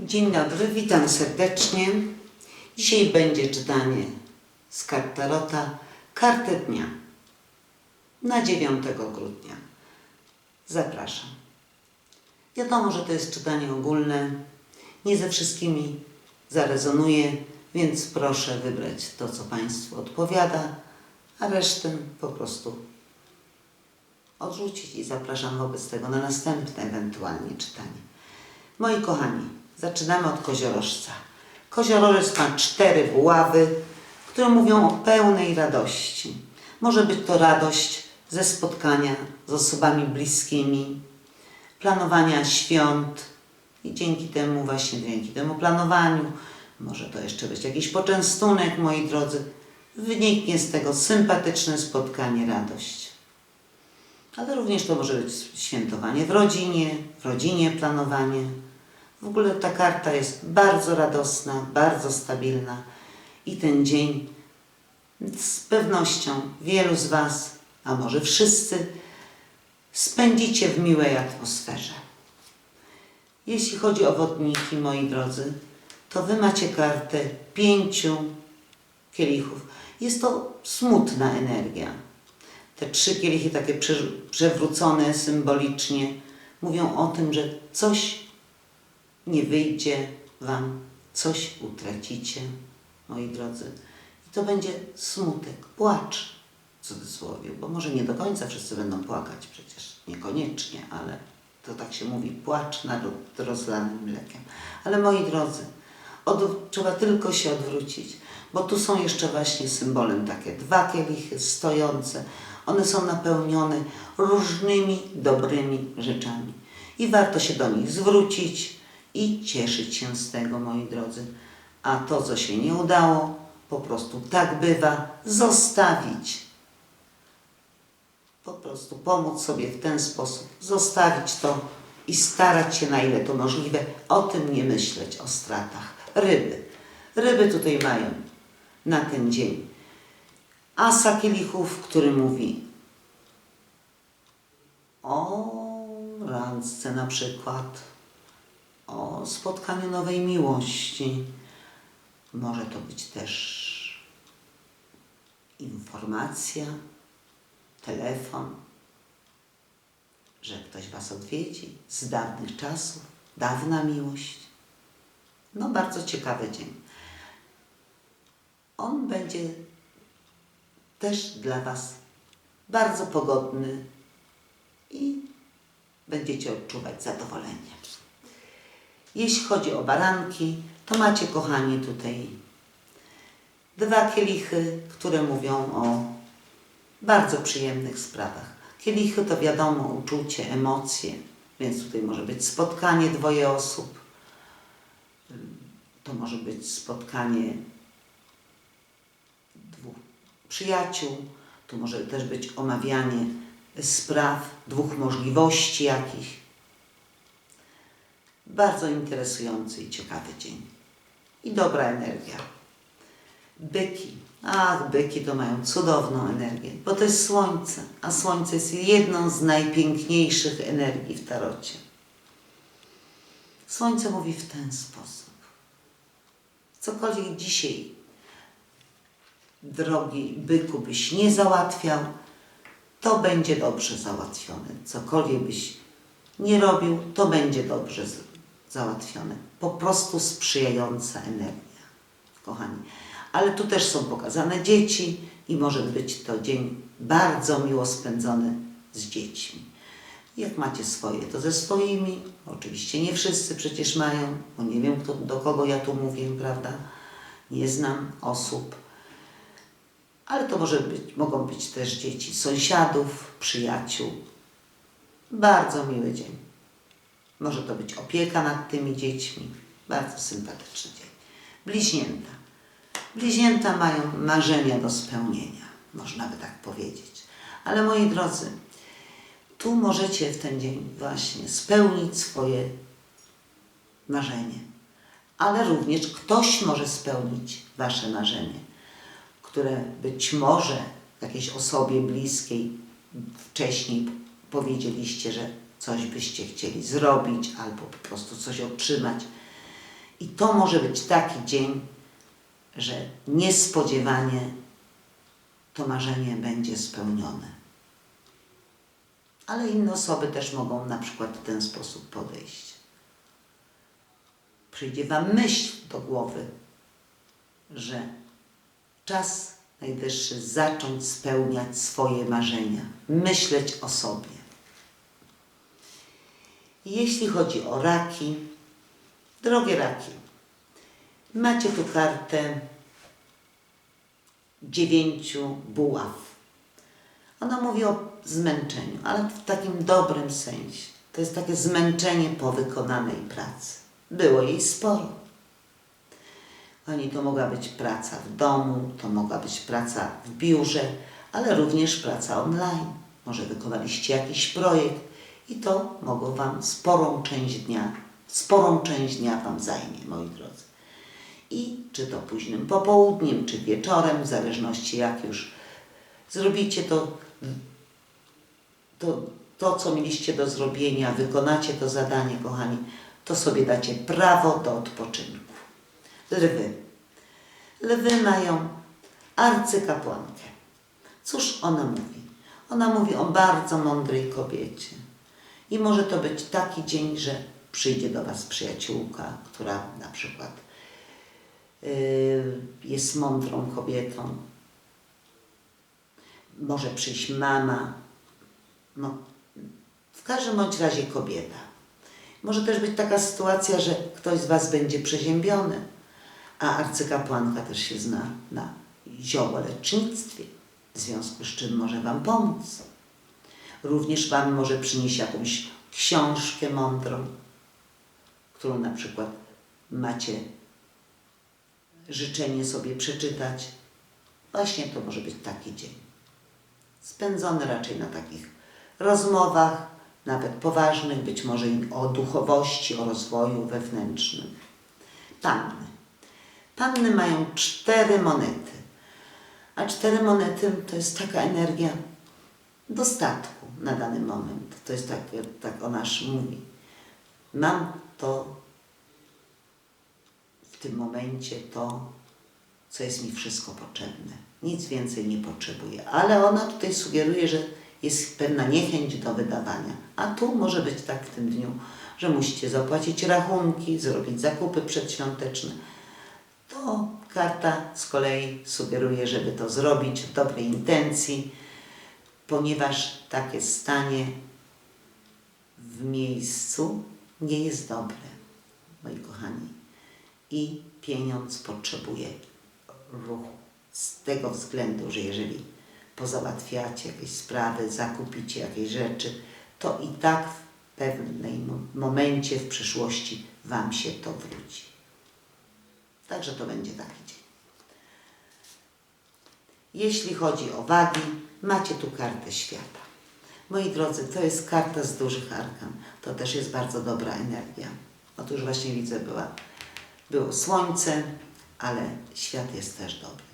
Dzień dobry, witam serdecznie. Dzisiaj będzie czytanie z kart Tarota, karty dnia na 9 grudnia. Zapraszam. Wiadomo, że to jest czytanie ogólne, nie ze wszystkimi zarezonuje, więc proszę wybrać to, co Państwu odpowiada, a resztę po prostu odrzucić i zapraszam wobec tego na następne ewentualnie czytanie. Moi kochani, zaczynamy od koziorożca. Koziorożec ma cztery buławy, które mówią o pełnej radości. Może być to radość ze spotkania z osobami bliskimi, planowania świąt i dzięki temu, właśnie dzięki temu planowaniu, może to jeszcze być jakiś poczęstunek, moi drodzy, wyniknie z tego sympatyczne spotkanie, radość. Ale również to może być świętowanie w rodzinie, w rodzinie planowanie. W ogóle ta karta jest bardzo radosna, bardzo stabilna i ten dzień z pewnością wielu z Was, a może wszyscy, spędzicie w miłej atmosferze. Jeśli chodzi o wodniki, moi drodzy, to Wy macie kartę pięciu kielichów. Jest to smutna energia. Te trzy kielichy takie prze- przewrócone symbolicznie mówią o tym, że coś nie wyjdzie Wam, coś utracicie, moi drodzy. I to będzie smutek, płacz w cudzysłowie, bo może nie do końca wszyscy będą płakać, przecież niekoniecznie, ale to tak się mówi, płacz nad rozlanym mlekiem. Ale moi drodzy, od, trzeba tylko się odwrócić, bo tu są jeszcze właśnie symbolem takie dwa kielichy stojące. One są napełnione różnymi dobrymi rzeczami i warto się do nich zwrócić i cieszyć się z tego, moi drodzy. A to, co się nie udało, po prostu tak bywa, zostawić. Po prostu pomóc sobie w ten sposób, zostawić to i starać się na ile to możliwe, o tym nie myśleć, o stratach. Ryby. Ryby tutaj mają na ten dzień asa kielichów, który mówi o randce na przykład, spotkaniu nowej miłości. Może to być też informacja, telefon, że ktoś Was odwiedzi z dawnych czasów, dawna miłość. No, bardzo ciekawy dzień. On będzie też dla Was bardzo pogodny i będziecie odczuwać zadowolenie. Jeśli chodzi o baranki, to macie, kochani, tutaj dwa kielichy, które mówią o bardzo przyjemnych sprawach. Kielichy to wiadomo uczucie, emocje, więc tutaj może być spotkanie dwoje osób, to może być spotkanie dwóch przyjaciół, tu może też być omawianie spraw, dwóch możliwości jakichś. Bardzo interesujący i ciekawy dzień. I dobra energia. Byki. Ach, byki to mają cudowną energię, bo to jest słońce, a słońce jest jedną z najpiękniejszych energii w tarocie. Słońce mówi w ten sposób. Cokolwiek dzisiaj, drogi byku, byś nie załatwiał, to będzie dobrze załatwione. Cokolwiek byś nie robił, to będzie dobrze załatwione. Po prostu sprzyjająca energia, kochani. Ale tu też są pokazane dzieci i może być to dzień bardzo miło spędzony z dziećmi. Jak macie swoje, to ze swoimi. Oczywiście nie wszyscy przecież mają, bo nie wiem, kto, do kogo ja tu mówię, prawda? Nie znam osób. Ale to może być, mogą być też dzieci sąsiadów, przyjaciół. Bardzo miły dzień. Może to być opieka nad tymi dziećmi. Bardzo sympatyczny dzień. Bliźnięta. Bliźnięta mają marzenia do spełnienia, można by tak powiedzieć. Ale moi drodzy, tu możecie w ten dzień właśnie spełnić swoje marzenie. Ale również ktoś może spełnić Wasze marzenie, które być może jakiejś osobie bliskiej wcześniej powiedzieliście, że coś byście chcieli zrobić albo po prostu coś otrzymać. I to może być taki dzień, że niespodziewanie to marzenie będzie spełnione. Ale inne osoby też mogą na przykład w ten sposób podejść. Przyjdzie Wam myśl do głowy, że czas najwyższy zacząć spełniać swoje marzenia, myśleć o sobie. Jeśli chodzi o raki, drogie raki, macie tu kartę dziewięciu buław. Ona mówi o zmęczeniu, ale w takim dobrym sensie. To jest takie zmęczenie po wykonanej pracy. Było jej sporo. Oni to mogła być praca w domu, to mogła być praca w biurze, ale również praca online. Może wykonaliście jakiś projekt i to mogło Wam sporą część dnia, sporą część dnia Wam zajmie, moi drodzy. I czy to późnym popołudniem, czy wieczorem, w zależności jak już zrobicie to, to, to co mieliście do zrobienia, wykonacie to zadanie, kochani, to sobie dacie prawo do odpoczynku. Lwy. Lwy mają arcykapłankę. Cóż ona mówi? Ona mówi o bardzo mądrej kobiecie. I może to być taki dzień, że przyjdzie do Was przyjaciółka, która na przykład yy, jest mądrą kobietą. Może przyjść mama. No, w każdym bądź razie kobieta. Może też być taka sytuacja, że ktoś z Was będzie przeziębiony, a arcykapłanka też się zna na ziołolecznictwie, w związku z czym może Wam pomóc. Również Wam może przynieść jakąś książkę mądrą, którą na przykład macie życzenie sobie przeczytać. Właśnie to może być taki dzień. Spędzony raczej na takich rozmowach, nawet poważnych, być może o duchowości, o rozwoju wewnętrznym. Panny. Panny mają cztery monety. A cztery monety to jest taka energia dostatku na dany moment. To jest tak, tak o nasz mówi. Mam to w tym momencie to, co jest mi wszystko potrzebne. Nic więcej nie potrzebuję. Ale ona tutaj sugeruje, że jest pewna niechęć do wydawania. A tu może być tak w tym dniu, że musicie zapłacić rachunki, zrobić zakupy przedświąteczne. To karta z kolei sugeruje, żeby to zrobić w dobrej intencji, ponieważ takie stanie w miejscu nie jest dobre, moi kochani. I pieniądz potrzebuje ruchu. Z tego względu, że jeżeli pozałatwiacie jakieś sprawy, zakupicie jakieś rzeczy, to i tak w pewnym mo- momencie w przyszłości Wam się to wróci. Także to będzie taki dzień. Jeśli chodzi o wagi, macie tu kartę świata. Moi drodzy, to jest karta z dużych arkan. To też jest bardzo dobra energia. Otóż właśnie widzę, była, było słońce, ale świat jest też dobry.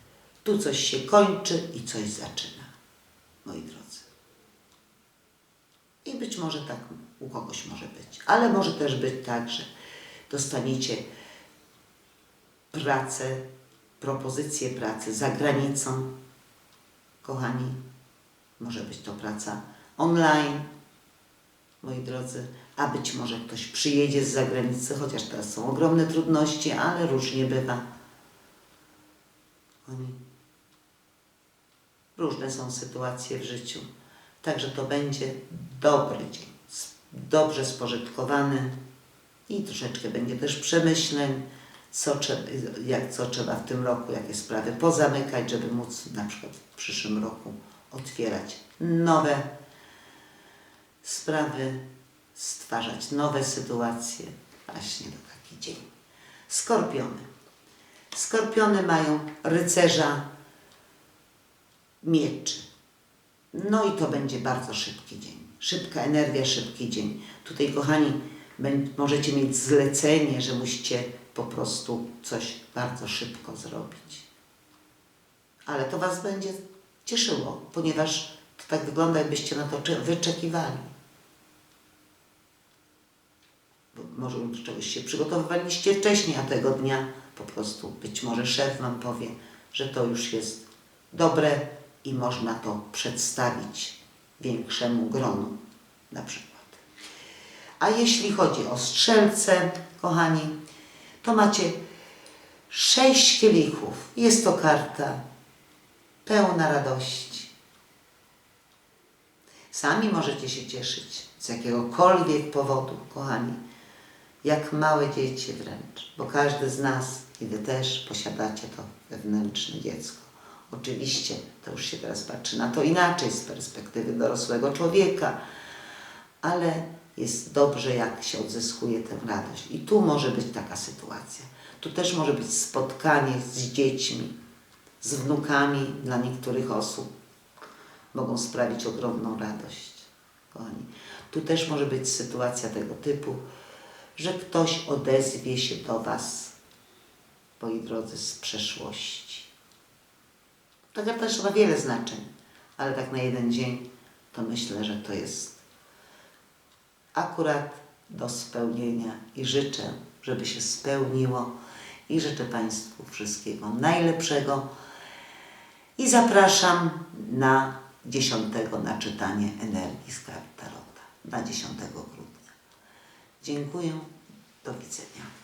Tu coś się kończy i coś zaczyna, moi drodzy. I być może tak u kogoś może być. Ale może też być tak, że dostaniecie pracę, propozycję pracy za granicą. Kochani, może być to praca online, moi drodzy, a być może ktoś przyjedzie z zagranicy, chociaż teraz są ogromne trudności, ale różnie bywa. Oni różne są sytuacje w życiu. Także to będzie dobry dzień, dobrze spożytkowany i troszeczkę będzie też przemyśleń, co, jak, co trzeba w tym roku, jakie sprawy pozamykać, żeby móc na przykład w przyszłym roku otwierać nowe sprawy, stwarzać nowe sytuacje. Właśnie to taki dzień. Skorpiony. Skorpiony mają rycerza mieczy. No i to będzie bardzo szybki dzień. Szybka energia, szybki dzień. Tutaj, kochani, możecie mieć zlecenie, że musicie po prostu coś bardzo szybko zrobić. Ale to Was będzie cieszyło, ponieważ to tak wygląda, jakbyście na to cze- wyczekiwali. Bo może do czegoś się przygotowywaliście wcześniej, a tego dnia po prostu być może szef Wam powie, że to już jest dobre i można to przedstawić większemu gronu na przykład. A jeśli chodzi o strzelce, kochani, to macie sześć kielichów. Jest to karta pełna radości. Sami możecie się cieszyć z jakiegokolwiek powodu, kochani, jak małe dzieci wręcz, bo każdy z nas i wy też posiadacie to wewnętrzne dziecko. Oczywiście to już się teraz patrzy na to inaczej z perspektywy dorosłego człowieka, ale jest dobrze, jak się odzyskuje tę radość. I tu może być taka sytuacja. Tu też może być spotkanie z dziećmi, z wnukami dla niektórych osób. Mogą sprawić ogromną radość. Kochani. Tu też może być sytuacja tego typu, że ktoś odezwie się do Was, moi drodzy, z przeszłości. Ta karta też ma wiele znaczeń, ale tak na jeden dzień to myślę, że to jest akurat do spełnienia i życzę, żeby się spełniło i życzę Państwu wszystkiego najlepszego i zapraszam na 10 na czytanie energii z kart Tarota, na 10 grudnia. Dziękuję, do widzenia.